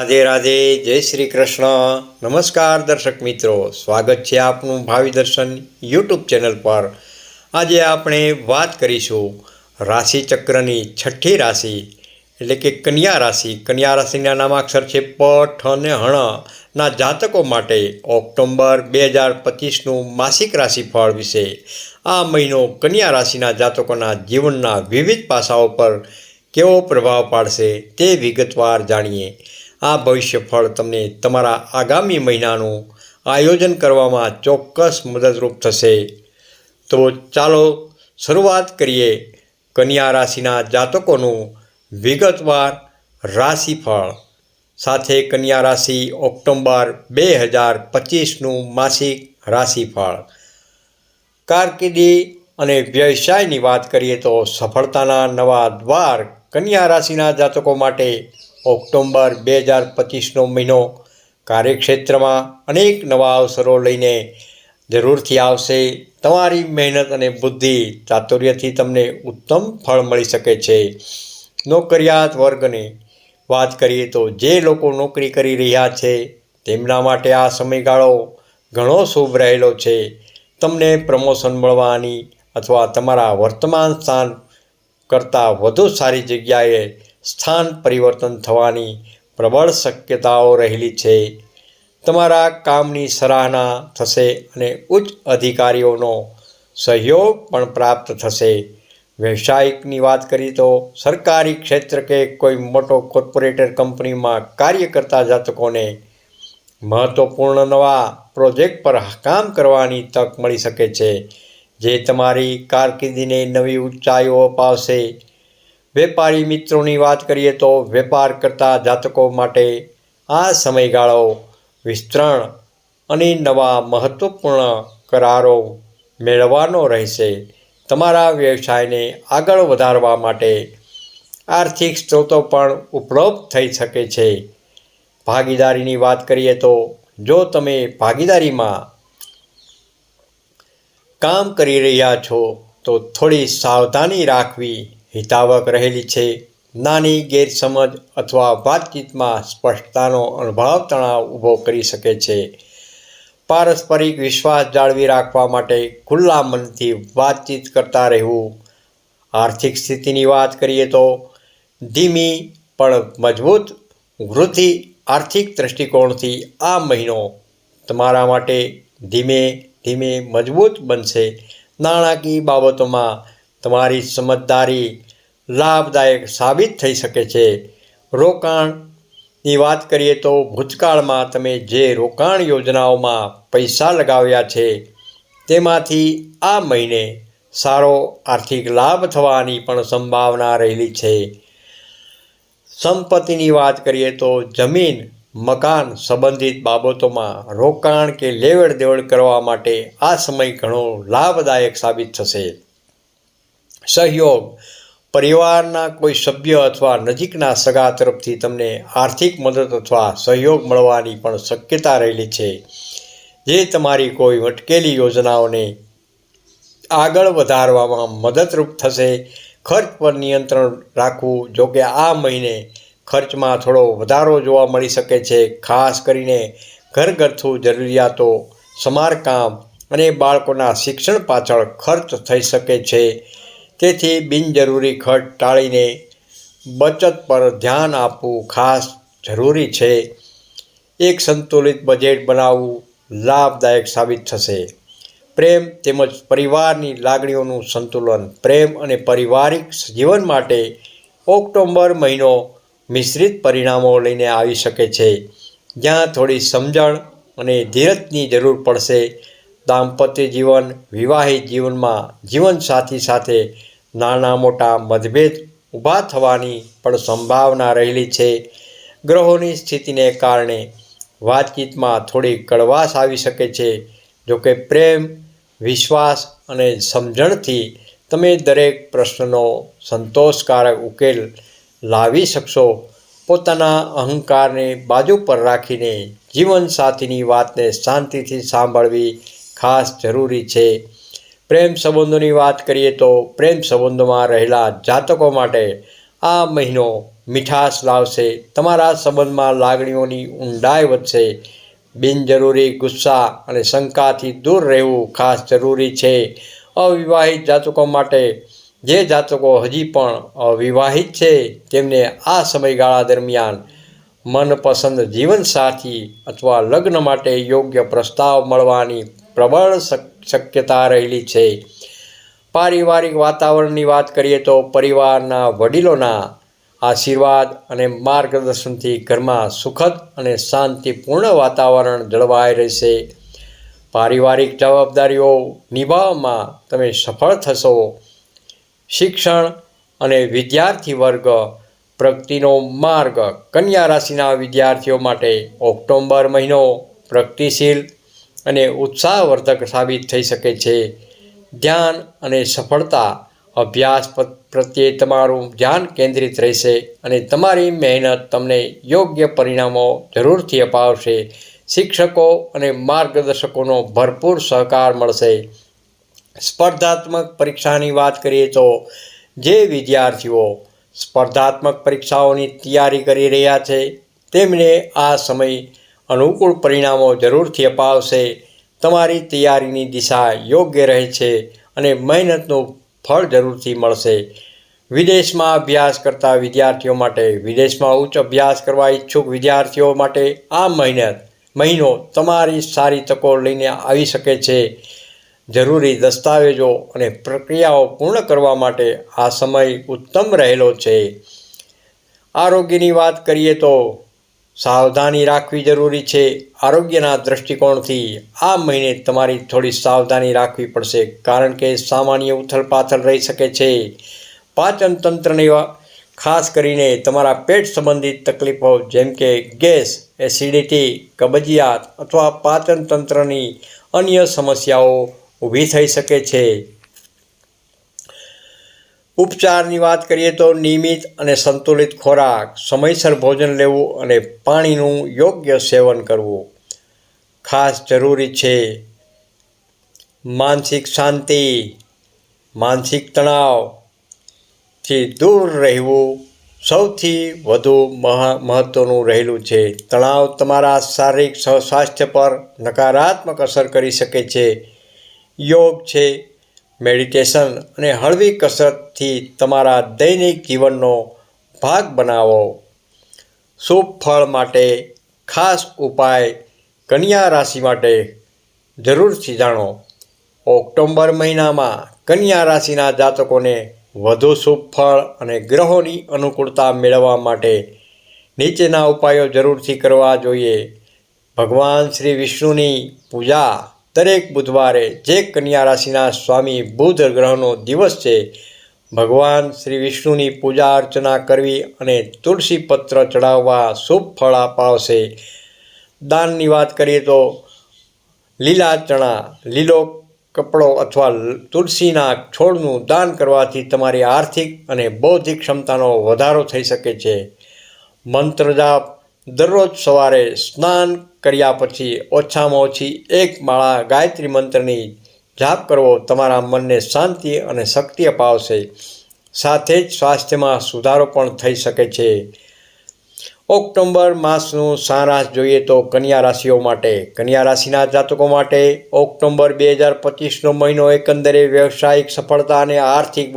રાધે રાધે, જય શ્રી કૃષ્ણ. નમસ્કાર દર્શક મિત્રો, સ્વાગત છે આપનું ભાવિ દર્શન યુટ્યુબ ચેનલ પર. આજે આપણે વાત કરીશું રાશિચક્રની છઠ્ઠી રાશિ, એટલે કે કન્યા રાશિ. કન્યા રાશિના નામાક્ષર છે પ, ઠ અને હણ ના જાતકો માટે ઓક્ટોબર બે હજાર પચીસનું માસિક રાશિફળ વિશે. આ મહિનો કન્યા રાશિના જાતકોના જીવનના વિવિધ પાસાઓ પર કેવો પ્રભાવ પાડશે તે વિગતવાર જાણીએ. આ ભવિષ્યફળ તમને તમારા આગામી મહિનાનું આયોજન કરવામાં ચોક્કસ મદદરૂપ થશે. તો ચાલો શરૂઆત કરીએ કન્યા રાશિના જાતકોનું વિગતવાર રાશિફળ. સાથે કન્યા રાશિ ઓક્ટોબર બે હજાર પચીસનું માસિક રાશિફળ. કારકિર્દી અને વ્યવસાયની વાત કરીએ તો સફળતાના નવા દ્વાર કન્યા રાશિના જાતકો માટે ઓક્ટોબર બે હજાર પચીસનો મહિનો કાર્યક્ષેત્રમાં અનેક નવા અવસરો લઈને જરૂરથી આવશે. તમારી મહેનત અને બુદ્ધિ ચાતુર્યથી તમને ઉત્તમ ફળ મળી શકે છે. નોકરિયાત વર્ગને વાત કરીએ તો જે લોકો નોકરી કરી રહ્યા છે, તેમના માટે આ સમયગાળો ઘણો શુભ રહેલો છે. તમને પ્રમોશન મળવાની અથવા તમારા વર્તમાન સ્થાન કરતાં વધુ સારી જગ્યાએ સ્થાન પરિવર્તન થવાની પ્રબળ શક્યતાઓ રહેલી છે. તમારા કામની સરાહના થશે અને ઉચ્ચ અધિકારીઓનો સહયોગ પણ પ્રાપ્ત થશે. વ્યવસાયિકની વાત કરીએ તો સરકારી ક્ષેત્ર કે કોઈ મોટો કોર્પોરેટર કંપનીમાં કાર્ય કરતા જાતકોને મહત્ત્વપૂર્ણ નવા પ્રોજેક્ટ પર કામ કરવાની તક મળી શકે છે. જે તમારી કારકિર્દીને નવી ઊંચાઈઓ અપાવશે વેપારી મિત્રોની વાત કરીએ તો વેપાર કરતા જાતકો માટે આ સમયગાળો વિસ્તરણ અને નવા મહત્ત્વપૂર્ણ કરારો મેળવવાનો રહેશે. તમારા વ્યવસાયને આગળ વધારવા માટે આર્થિક સ્ત્રોતો પણ ઉપલબ્ધ થઈ શકે છે. ભાગીદારીની વાત કરીએ તો જો તમે ભાગીદારીમાં કામ કરી રહ્યા છો, તો થોડી સાવધાની રાખવી હિતાવક રહેલી છે. નાની ગેરસમજ અથવા વાતચીતમાં સ્પષ્ટતાનો અનુભવ તણાવ ઊભો કરી શકે છે. પારસ્પરિક વિશ્વાસ જાળવી રાખવા માટે ખુલ્લા મનથી વાતચીત કરતા રહેવું. આર્થિક સ્થિતિની વાત કરીએ તો ધીમી પણ મજબૂત વૃદ્ધિ આર્થિક દૃષ્ટિકોણથી આ મહિનો તમારા માટે ધીમે ધીમે મજબૂત બનશે. નાણાકીય બાબતોમાં તમારી સમજદારી લાભદાયક સાબિત થઈ શકે છે. રોકાણની વાત કરીએ તો ભૂતકાળમાં તમે જે રોકાણ યોજનાઓમાં પૈસા લગાવ્યા છે, તેમાંથી આ મહિને સારો આર્થિક લાભ થવાની પણ સંભાવના રહેલી છે. સંપત્તિની વાત કરીએ તો જમીન, મકાન સંબંધિત બાબતોમાં રોકાણ કે લેવડ દેવડ કરવા માટે આ સમય ઘણો લાભદાયક સાબિત થશે. સહયોગ પરિવારના કોઈ સભ્ય અથવા નજીકના સગા તરફથી તમને આર્થિક મદદ અથવા સહયોગ મળવાની પણ શક્યતા રહેલી છે. જે તમારી કોઈ અટકેલી યોજનાઓને આગળ વધારવામાં મદદરૂપ થશે, ખર્ચ પર નિયંત્રણ રાખવું, જોકે આ મહિને ખર્ચમાં થોડો વધારો જોવા મળી શકે છે. ખાસ કરીને ઘરગથ્થુ જરૂરિયાતો, સમારકામ અને બાળકોના શિક્ષણ પાછળ ખર્ચ થઈ શકે છે. તેથી બિનજરૂરી ખર્ચ ટાળીને બચત પર ધ્યાન આપવું ખાસ જરૂરી છે. એક સંતુલિત બજેટ બનાવવું લાભદાયક સાબિત થશે. પ્રેમ તેમજ પરિવારની લાગણીઓનું સંતુલન, પ્રેમ અને પારિવારિક જીવન માટે ઓક્ટોબર મહિનો મિશ્રિત પરિણામો લઈને આવી શકે છે. જ્યાં થોડી સમજણ અને ધીરજની જરૂર પડશે. દાંપત્ય જીવન, વિવાહિત જીવનમાં જીવનસાથી સાથે નાના મોટા મતભેદ ઊભા થવાની પણ સંભાવના રહેલી છે. ગ્રહોની સ્થિતિને કારણે વાતચીતમાં થોડી કડવાશ આવી શકે છે. જોકે પ્રેમ, વિશ્વાસ અને સમજણથી તમે દરેક પ્રશ્નનો સંતોષકારક ઉકેલ લાવી શકશો. પોતાના અહંકારને બાજુ પર રાખીને જીવનસાથીની વાતને શાંતિથી સાંભળવી ખાસ જરૂરી છે. પ્રેમ સંબંધોની વાત કરીએ તો પ્રેમ સંબંધોમાં રહેલા જાતકો માટે આ મહિનો મીઠાશ લાવશે. તમારા સંબંધમાં લાગણીઓની ઊંડાઈ વધશે. બિનજરૂરી ગુસ્સા અને શંકાથી દૂર રહેવું ખાસ જરૂરી છે. અવિવાહિત જાતકો માટે જે જાતકો હજી પણ અવિવાહિત છે, તેમને આ સમયગાળા દરમિયાન મનપસંદ જીવનસાથી અથવા લગ્ન માટે યોગ્ય પ્રસ્તાવ મળવાની પ્રબળ શક- શક્યતા રહેલી છે. પારિવારિક વાતાવરણની વાત કરીએ તો પરિવારના વડીલોના આશીર્વાદ અને માર્ગદર્શનથી ઘરમાં સુખદ અને શાંતિપૂર્ણ વાતાવરણ જળવાઈ રહેશે. પારિવારિક જવાબદારીઓ નિભાવવામાં તમે સફળ થશો. શિક્ષણ અને વિદ્યાર્થી વર્ગ પ્રગતિનો માર્ગ કન્યા રાશિના વિદ્યાર્થીઓ માટે ઓક્ટોબર મહિનો પ્રગતિશીલ અને ઉત્સાહવર્ધક સાબિત થઈ શકે છે. ધ્યાન અને સફળતા, અભ્યાસ પ્રત્યે તમારું ધ્યાન કેન્દ્રિત રહેશે અને તમારી મહેનત તમને યોગ્ય પરિણામો જરૂરથી અપાવશે. શિક્ષકો અને માર્ગદર્શકોનો ભરપૂર સહકાર મળશે. સ્પર્ધાત્મક પરીક્ષાની વાત કરીએ તો, જે વિદ્યાર્થીઓ સ્પર્ધાત્મક પરીક્ષાઓની તૈયારી કરી રહ્યા છે, તેમને આ સમય અનુકૂળ પરિણામો જરૂરથી અપાવશે. તમારી તૈયારીની દિશા યોગ્ય રહે છે અને મહેનતનું ફળ જરૂરથી મળશે. વિદેશમાં અભ્યાસ કરતા વિદ્યાર્થીઓ માટે, વિદેશમાં ઉચ્ચ અભ્યાસ કરવા ઈચ્છુક વિદ્યાર્થીઓ માટે આ મહેનત મહિનો તમારી સારી તકો લઈને આવી શકે છે. જરૂરી દસ્તાવેજો અને પ્રક્રિયાઓ પૂર્ણ કરવા માટે આ સમય ઉત્તમ રહેલો છે. આરોગ્યની વાત કરીએ તો સાવધાની રાખવી જરૂરી છે. આરોગ્યના દૃષ્ટિકોણથી આ મહિને તમારી થોડી સાવધાની રાખવી પડશે, કારણ કે સામાન્ય ઉથલપાથલ રહી શકે છે. પાચન તંત્રની ખાસ કરીને તમારા પેટ સંબંધિત તકલીફો, જેમ કે ગેસ, એસિડિટી, કબજિયાત અથવા પાચન તંત્રની અન્ય સમસ્યાઓ ઊભી થઈ શકે છે. ઉપચારની વાત કરીએ તો નિયમિત અને સંતુલિત ખોરાક, સમયસર ભોજન લેવું અને પાણીનું યોગ્ય સેવન કરવું. ખાસ જરૂરી છે માનસિક શાંતિ, માનસિક તણાવથી દૂર રહેવું સૌથી વધુ મહા મહત્ત્વનું રહેલું છે. તણાવ તમારા શારીરિક સ્વ- સ્વાસ્થ્ય પર નકારાત્મક અસર કરી શકે છે. યોગ છે મેડિટેશન અને હળવી કસરતથી તમારા દૈનિક જીવનનો ભાગ બનાવો. શુભ ફળ માટે ખાસ ઉપાય કન્યા રાશિ માટે જરૂરથી જાણો. ઓક્ટોબર મહિનામાં કન્યા રાશિના જાતકોને વધુ શુભ ફળ અને ગ્રહોની અનુકૂળતા મેળવવા માટે નીચેના ઉપાયો જરૂરથી કરવા જોઈએ. ભગવાન શ્રી વિષ્ણુની પૂજા દરેક બુધવારે જે કન્યા રાશિના સ્વામી બુધ ગ્રહનો દિવસ છે, ભગવાન શ્રી વિષ્ણુની પૂજા અર્ચના કરવી અને તુલસી પત્ર ચડાવવા શુભ ફળ અપાવશે. દાનની વાત કરીએ તો લીલા ચણા, લીલો કપડો અથવા તુલસીના છોડનું દાન કરવાથી તમારી આર્થિક અને બૌદ્ધિક ક્ષમતાનો વધારો થઈ શકે છે. મંત્ર જાપ દરરોજ સવારે સ્નાન કર્યા પછી ઓછામાં ઓછી એક માળા ગાયત્રી મંત્રની જાપ કરવો તમારા મનને શાંતિ અને શક્તિ અપાવશે. સાથે જ સ્વાસ્થ્યમાં સુધારો પણ થઈ શકે છે. ઓક્ટોબર માસનું સારાંશ જોઈએ તો કન્યા રાશિઓ માટે. કન્યા રાશિના જાતકો માટે ઓક્ટોબર બે હજાર પચીસનો મહિનો એકંદરે વ્યવસાયિક સફળતા અને આર્થિક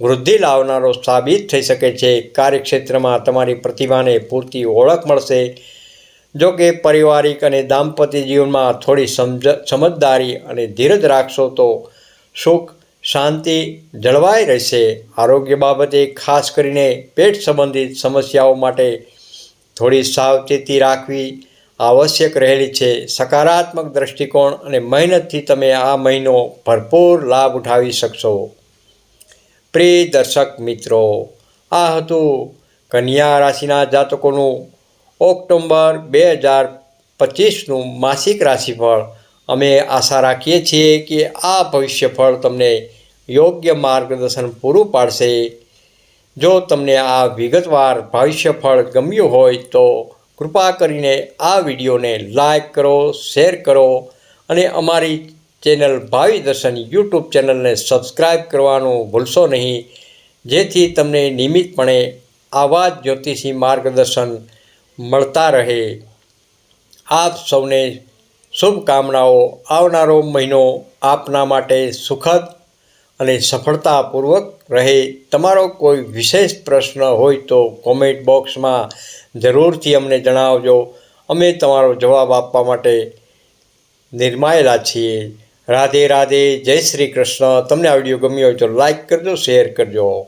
વૃદ્ધિ લાવનારો સાબિત થઈ શકે છે. કાર્યક્ષેત્રમાં તમારી પ્રતિભાને પૂરતી ઓળખ મળશે. જો કે પારિવારિક અને દાંપત્ય જીવનમાં થોડી સમજ, સમજદારી અને ધીરજ રાખશો તો સુખ, શાંતિ જળવાઈ રહેશે. આરોગ્ય બાબતે ખાસ કરીને પેટ સંબંધિત સમસ્યાઓ માટે થોડી સાવચેતી રાખવી આવશ્યક રહેલી છે. સકારાત્મક દૃષ્ટિકોણ અને મહેનતથી તમે આ મહિનો ભરપૂર લાભ ઉઠાવી શકશો. પ્રિય દર્શક મિત્રો, આ હતું કન્યા રાશિના જાતકોનું ઓક્ટોબર બે હજાર પચીસનું માસિક રાશિફળ. અમે આશા રાખીએ છીએ કે આ ભવિષ્યફળ તમને યોગ્ય માર્ગદર્શન પૂરું પાડશે. જો તમને આ વિગતવાર ભવિષ્યફળ ગમ્યું હોય તો કૃપા કરીને આ વિડીયોને લાઈક કરો, શેર કરો અને અમારી ચેનલ ભાવિ દર્શન યુટ્યુબ ચેનલને સબસ્ક્રાઈબ કરવાનું ભૂલશો નહીં. જેથી તમને નિયમિતપણે આવા જ જ્યોતિષી માર્ગદર્શન મળતા રહે. આપ સૌને શુભકામનાઓ. આવનારો મહિનો આપના માટે સુખદ અને સફળતાપૂર્વક રહે. તમારો કોઈ વિશેષ પ્રશ્ન હોય તો કોમેન્ટ બોક્સમાં જરૂરથી અમને જણાવજો. અમે તમારો જવાબ આપવા માટે નિર્માયેલા છીએ. રાધે રાધે, જય શ્રી કૃષ્ણ. તમને આ વીડિયો ગમ્યો હોય તો લાઈક કરજો શેર કરજો.